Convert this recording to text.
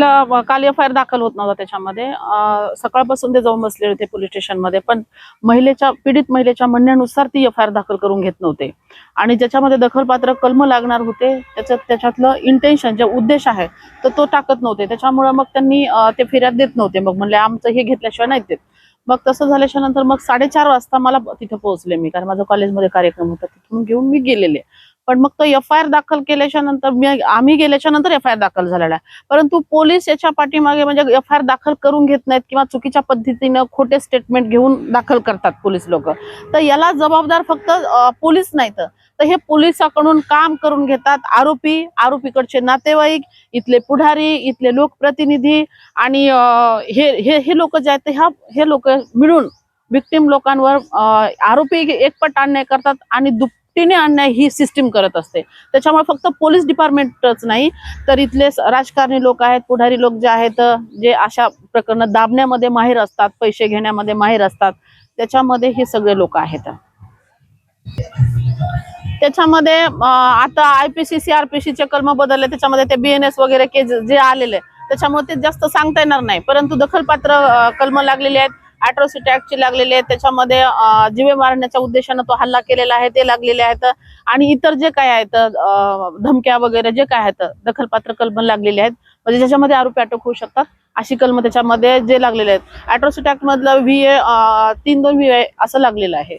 तिला काल F I R दाखल होत नव्हता त्याच्यामध्ये. सकाळपासून ते जाऊन बसले होते पोलीस स्टेशनमध्ये पण महिलेच्या पीडित महिलेच्या म्हणण्यानुसार ती एफ आय आर दाखल करून घेत नव्हते. आणि ज्याच्यामध्ये दखलपात्र कलम लागणार होते त्याच्यात त्याच्यातलं इंटेन्शन जे उद्देश आहे तर तो टाकत नव्हते. त्याच्यामुळे मग त्यांनी ते फिर्याद देत नव्हते. मग म्हणले आमचं हे घेतल्याशिवाय नाही देत. मग तसं झाल्याच्यानंतर मग साडेचार वाजता मला तिथे पोहोचले मी कारण माझा कॉलेजमध्ये कार्यक्रम होता तिथून घेऊन मी गेलेले. पण मग तो एफ आय आर दाखल केल्याच्यानंतर आम्ही गेल्याच्यानंतर एफ आय आर दाखल झालेला आहे. परंतु पोलीस याच्या पाठीमागे म्हणजे एफ आय आर दाखल करून घेत नाहीत किंवा चुकीच्या पद्धतीनं खोटे स्टेटमेंट घेऊन दाखल करतात पोलीस लोक. तर याला जबाबदार फक्त पोलीस नाहीत. तर हे पोलिसाकडून काम करून घेतात आरोपी आरोपीकडचे नातेवाईक इथले पुढारी इथले लोकप्रतिनिधी आणि हे हे हे लोक जे आहेत ह्या हे लोक मिळून विक्टिम लोकांवर आरोपी एकपट अन्याय करतात आणि दुप तिने अन्याय ही सिस्टीम करत असते. त्याच्यामुळे फक्त पोलीस डिपार्टमेंटच नाही तर इथले राजकारणी लोक आहेत पुढारी लोक जे आहेत जे अशा प्रकरण दाबण्यामध्ये माहीर असतात पैसे घेण्यामध्ये माहीर असतात त्याच्यामध्ये हे सगळे लोक आहेत. त्याच्यामध्ये अं, आता आर पी चे कलम बदलले त्याच्यामध्ये ते बीएनएस वगैरे के जे आलेले त्याच्यामुळे ते जास्त सांगता येणार नाही परंतु दखलपात्र कलम लागलेले आहेत. अॅट्रॉसिटी ऍक्टचे लागलेले आहेत त्याच्यामध्ये जीवे मारण्याच्या उद्देशानं तो हल्ला केलेला आहे ते लागलेले आहेत. आणि इतर जे काय आहेत धमक्या वगैरे जे काय आहेत दखलपात्र कलम लागलेले आहेत. म्हणजे ज्याच्यामध्ये आरोपी अटक होऊ शकतात अशी कलम त्याच्यामध्ये जे लागलेले आहेत. अॅट्रॉसिटी ऍक्ट मधलं व्ही ए तीन दोन व्ही ए असं लागलेलं आहे.